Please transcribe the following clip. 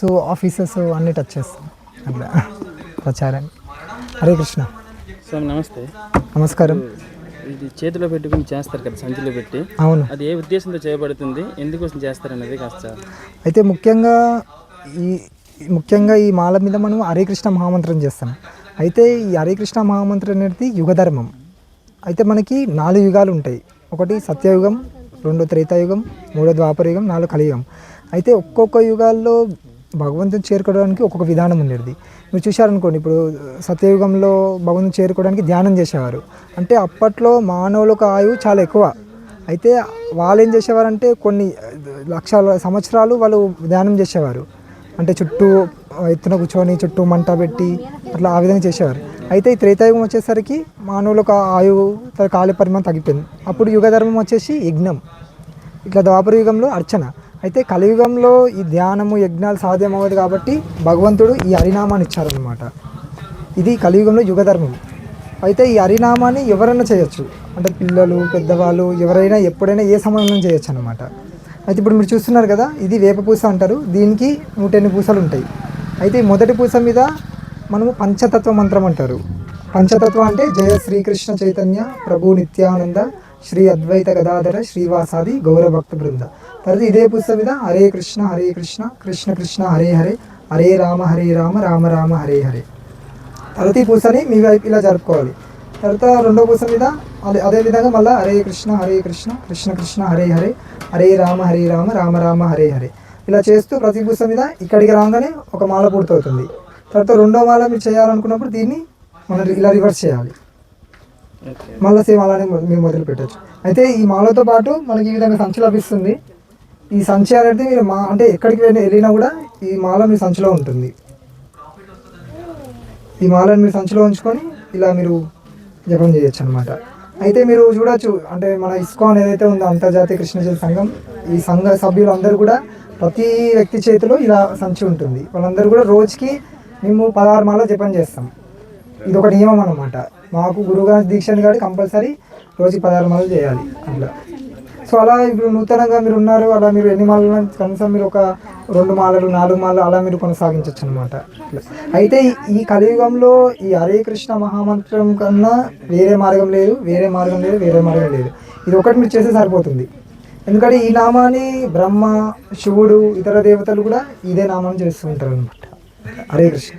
So offices అన్ని touch చేస్తాం. అట్లా ప్రచారం హరే కృష్ణ. స్వామి నమస్తే. నమస్కారం. ఇది చేతిలో పెట్టుకుని చేస్తారు కదా సంచిలో పెట్టి. అవును. అది ఏ ఉద్దేశంతో చేయబడుతుంది? ఎందుకోసం చేస్తారు అనేది కాస్త అయితే ముఖ్యంగా ఈ ముఖ్యంగా ఈ మాల మీద మనం హరే కృష్ణ మహామంత్రం చేస్తాం. అయితే ఈ హరే కృష్ణ మహామంత్రం అనేది యుగధర్మం అయితే మనకి నాలుగు యుగాలు ఉంటాయి. ఒకటి సత్యయుగం రెండో త్రేతాయుగం మూడో ద్వాపరయుగం నాలుగో కలియుగం. అయితే ఒక్కొక్క యుగాల్లో భగవంతుని చేరుకోవడానికి ఒక్కొక్క విధానం ఉండేది. మీరు చూశారనుకోండి ఇప్పుడు సత్యయుగంలో భగవంతుని చేరుకోవడానికి ధ్యానం చేసేవారు. అంటే అప్పట్లో మానవులకు ఆయువు చాలా ఎక్కువ. అయితే వాళ్ళు ఏం చేసేవారంటే కొన్ని లక్షల సంవత్సరాలు వాళ్ళు ధ్యానం చేసేవారు. అంటే చుట్టూ ఎత్తున కూర్చొని చుట్టూ మంట పెట్టి అట్లా ఆ విధంగా చేసేవారు. అయితే ఈ త్రేతాయుగం వచ్చేసరికి మానవులకు ఆయువు తన కాల పరిమాణం తగ్గిపోయింది. అప్పుడు యుగధర్మం వచ్చేసి యజ్ఞం. ఇట్లా ద్వాపర యుగంలో అర్చన. అయితే కలియుగంలో ఈ ధ్యానము యజ్ఞాలు సాధ్యం అవ్వదు కాబట్టి భగవంతుడు ఈ హరినామాన్ని ఇచ్చారనమాట ఇది కలియుగంలో యుగధర్మం. అయితే ఈ హరినామాన్ని ఎవరైనా చేయొచ్చు. అంటే పిల్లలు పెద్దవాళ్ళు ఎవరైనా ఎప్పుడైనా ఏ సమయంలో చేయొచ్చు అనమాట అయితే ఇప్పుడు మీరు చూస్తున్నారు కదా ఇది వేప పూస అంటారు. దీనికి నూట ఎన్ని పూసలు ఉంటాయి. అయితే మొదటి పూస మీద మనము పంచతత్వ మంత్రం అంటారు. పంచతత్వం అంటే జయ శ్రీకృష్ణ చైతన్య ప్రభు నిత్యానంద శ్రీ అద్వైత గదాధర శ్రీవాసాది గౌరవ భక్త బృంద. తర్వాత ఇదే పుస్తకం మీద హరే కృష్ణ హరే కృష్ణ కృష్ణ కృష్ణ హరే హరే హరే రామ హరే రామ రామ రామ హరే హరే. తర్వాత ఈ పూసని మీ వైపు ఇలా జరుపుకోవాలి. తర్వాత రెండో పూస మీద అదే అదే విధంగా మళ్ళీ హరే కృష్ణ హరే కృష్ణ కృష్ణ కృష్ణ హరే హరే హరే రామ హరే రామ రామ రామ హరే హరే. ఇలా చేస్తూ ప్రతి పూస మీద ఇక్కడికి రాగానే ఒక మాల పూర్తవుతుంది. తర్వాత రెండో మాల మీరు చేయాలనుకున్నప్పుడు దీన్ని మనం ఇలా రివర్స్ చేయాలి. మళ్ళీ సేమ్ అలానే మేము మీరు మొదలు పెట్టచ్చు. అయితే ఈ మాలతో పాటు మనకి ఈ విధంగా సంచి లభిస్తుంది. ఈ సంచి అనేది మీరు మా అంటే ఎక్కడికి వెళ్ళినా కూడా ఈ మాల మీ సంచిలో ఉంటుంది. ఈ మాలను మీరు సంచిలో ఉంచుకొని ఇలా మీరు జపం చేయొచ్చు అనమాట అయితే మీరు చూడొచ్చు అంటే మన ఇస్కాన్ ఏదైతే ఉందో అంతర్జాతీయ కృష్ణజల సంఘం. ఈ సంఘ సభ్యులందరూ కూడా ప్రతి వ్యక్తి చేతిలో ఇలా సంచి ఉంటుంది. వాళ్ళందరూ కూడా రోజుకి మేము పదహారు మాల జపం చేస్తాం. ఇది ఒక నియమం అనమాట మాకు గురుగారి దీక్షని కాదు కంపల్సరీ రోజుకి పదహారు మాలలు చేయాలి అట్లా. సో అలా ఇప్పుడు నూతనంగా మీరు ఉన్నారు అలా మీరు ఎన్ని మాలలు కనీసం మీరు ఒక రెండు మాలలు నాలుగు మాలలు అలా మీరు కొనసాగించవచ్చు అనమాట అయితే ఈ- ఈ కలియుగంలో ఈ హరే కృష్ణ మహామంత్రం కన్నా వేరే మార్గం లేదు వేరే మార్గం లేదు వేరే మార్గం లేదు. ఇది ఒకటి మీరు చేస్తే సరిపోతుంది. ఎందుకంటే ఈ నామాన్ని బ్రహ్మ శివుడు ఇతర దేవతలు కూడా ఇదే నామాన్ని చేస్తూ ఉంటారు అనమాట హరే కృష్ణ.